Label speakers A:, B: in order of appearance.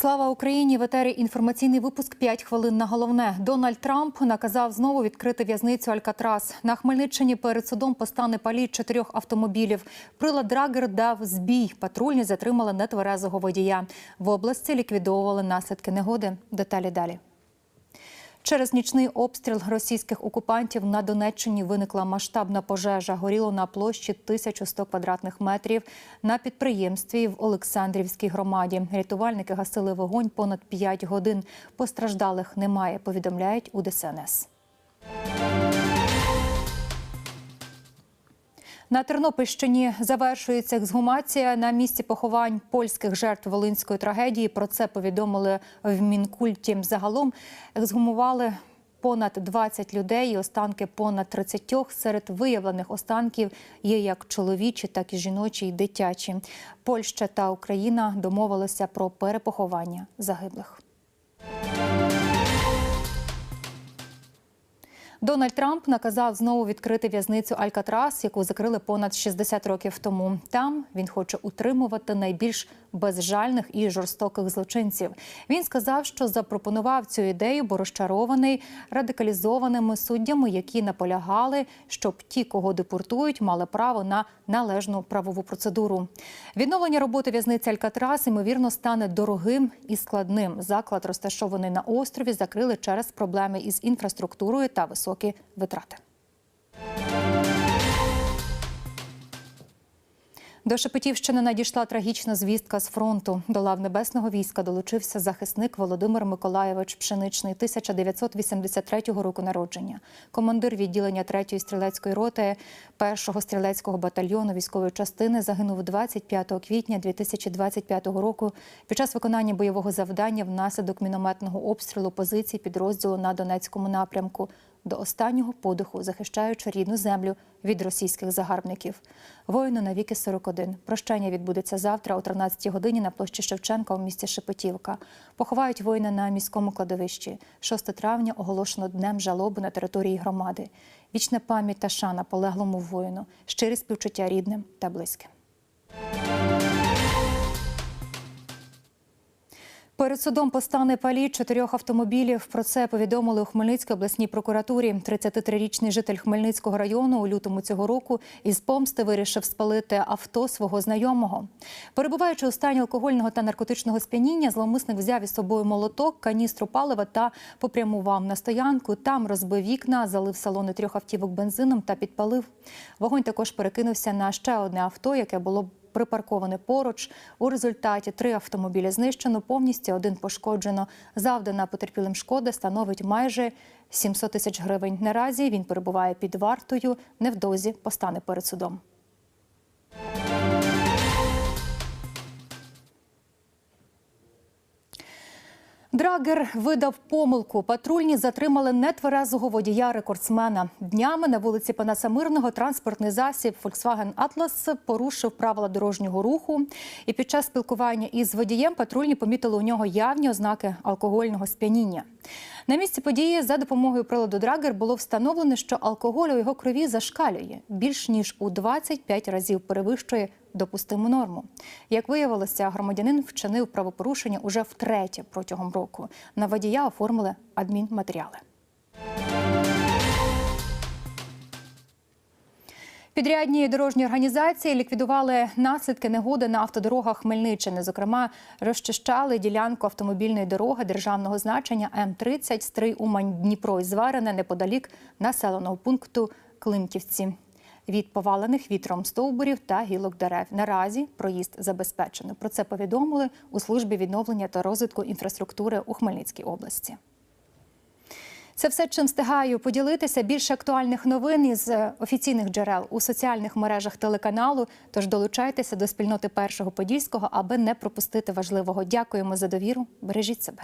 A: Слава Україні! В етері інформаційний випуск «5 хвилин на головне. Дональд Трамп наказав знову відкрити в'язницю Алькатрас. На Хмельниччині перед судом постане паліт чотирьох автомобілів. Прилад Драгер дав збій. Патрульні затримали нетверезого водія. В області ліквідовували наслідки негоди. Деталі далі. Через нічний обстріл російських окупантів на Донеччині виникла масштабна пожежа. Горіло на площі 1100 квадратних метрів на підприємстві в Олександрівській громаді. Рятувальники гасили вогонь понад 5 годин. Постраждалих немає, повідомляють у ДСНС. На Тернопільщині завершується ексгумація на місці поховань польських жертв волинської трагедії. Про це повідомили в Мінкульті. Загалом ексгумували понад 20 людей і останки понад 30. Серед виявлених останків є як чоловічі, так і жіночі і дитячі. Польща та Україна домовилися про перепоховання загиблих. Дональд Трамп наказав знову відкрити в'язницю Алькатрас, яку закрили понад 60 років тому. Там він хоче утримувати найбільш безжальних і жорстоких злочинців. Він сказав, що запропонував цю ідею, бо розчарований радикалізованими суддями, які наполягали, щоб ті, кого депортують, мали право на належну правову процедуру. Відновлення роботи в'язниці Алькатрас ймовірно стане дорогим і складним. Заклад, розташований на острові, закрили через проблеми із інфраструктурою та високі витрати. До Шепетівщини надійшла трагічна звістка з фронту. До лав небесного війська долучився захисник Володимир Миколаєвич Пшеничний, 1983 року народження, командир відділення 3-ї стрілецької роти 1-го стрілецького батальйону військової частини загинув 25 квітня 2025 року. Під час виконання бойового завдання внаслідок мінометного обстрілу позицій підрозділу на Донецькому напрямку до останнього подиху, захищаючи рідну землю від російських загарбників. Воїну на віки 41. Прощання відбудеться завтра о 13-й годині на площі Шевченка у місті Шепетівка. Поховають воїна на міському кладовищі. 6 травня оголошено днем жалоби на території громади. Вічна пам'ять та шана полеглому воїну, щирі співчуття рідним та близьким. Перед судом постане паліт чотирьох автомобілів. Про це повідомили у Хмельницькій обласній прокуратурі. 33-річний житель Хмельницького району у лютому цього року із помсти вирішив спалити авто свого знайомого. Перебуваючи у стані алкогольного та наркотичного сп'яніння, зловмисник взяв із собою молоток, каністру палива та попрямував на стоянку. Там розбив вікна, залив салони трьох автівок бензином та підпалив. Вогонь також перекинувся на ще одне авто, яке було припарковане поруч. У результаті три автомобілі знищено, повністю один пошкоджено. Завдана потерпілим шкода становить майже 700 тисяч гривень. Наразі він перебуває під вартою. Невдовзі постане перед судом. Драгер видав помилку. Патрульні затримали нетверезого водія-рекордсмена. Днями на вулиці Панаса Мирного транспортний засіб Volkswagen Atlas порушив правила дорожнього руху. І під час спілкування із водієм патрульні помітили у нього явні ознаки алкогольного сп'яніння. На місці події за допомогою приладу Драгер було встановлено, що алкоголь у його крові зашкалює більш ніж у 25 разів перевищує допустиму норму. Як виявилося, громадянин вчинив правопорушення уже втретє протягом року. На водія оформили адмінматеріали. Підрядні дорожні організації ліквідували наслідки негоди на автодорогах Хмельниччини. Зокрема, розчищали ділянку автомобільної дороги державного значення М-30 Стрий Умань Дніпро і Зварене неподалік населеного пункту Климківці. Від повалених вітром стовбурів та гілок дерев наразі проїзд забезпечено. Про це повідомили у службі відновлення та розвитку інфраструктури у Хмельницькій області. Це все, чим встигаю поділитися. Більше актуальних новин із офіційних джерел у соціальних мережах телеканалу. Тож долучайтеся до спільноти першого подільського, аби не пропустити важливого. Дякуємо за довіру. Бережіть себе.